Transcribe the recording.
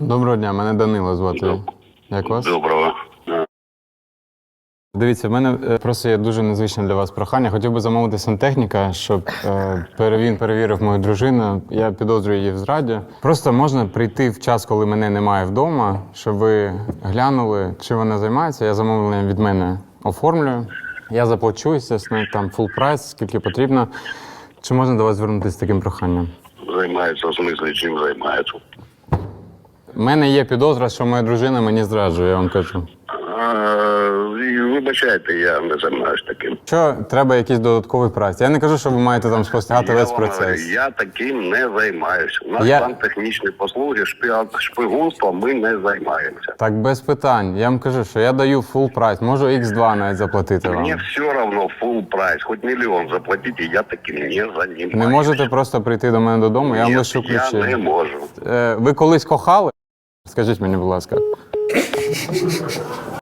Доброго дня, мене Данило звати. Як вас? Доброго. Дивіться, в мене е, просто є дуже незвичне для вас прохання. Хотів би замовити сантехніка, щоб е, пере- він перевірив мою дружину. Я підозрюю її в зраді. Просто можна прийти в час, коли мене немає вдома, щоб ви глянули, чи вона займається. Я замовлення від мене оформлюю. Я заплачу, звісно, там фул прайс, скільки потрібно. Чи можна до вас звернутися з таким проханням? Займається, в смислі, чим займається? У мене є підозра, що моя дружина мені зраджує, я вам кажу. Е, Вибачайте, я не займаюся таким. Що треба якийсь додатковий прайс? Я не кажу, що ви маєте там спостерігати я, весь вам процес. говорю, я таким не займаюся. У нас Я- там технічні послуги, шпигунством ми не займаємося. Так без питань. Я вам кажу, що я даю фул прайс, можу X2 навіть заплатити вам. Мені все одно full прайс, хоч мільйон заплатіть, і я таким не займаюся. Не можете просто прийти до мене додому, я вам Ні, лишу Я не можу. Е, ви колись кохали? Скажіть мені, будь ласка.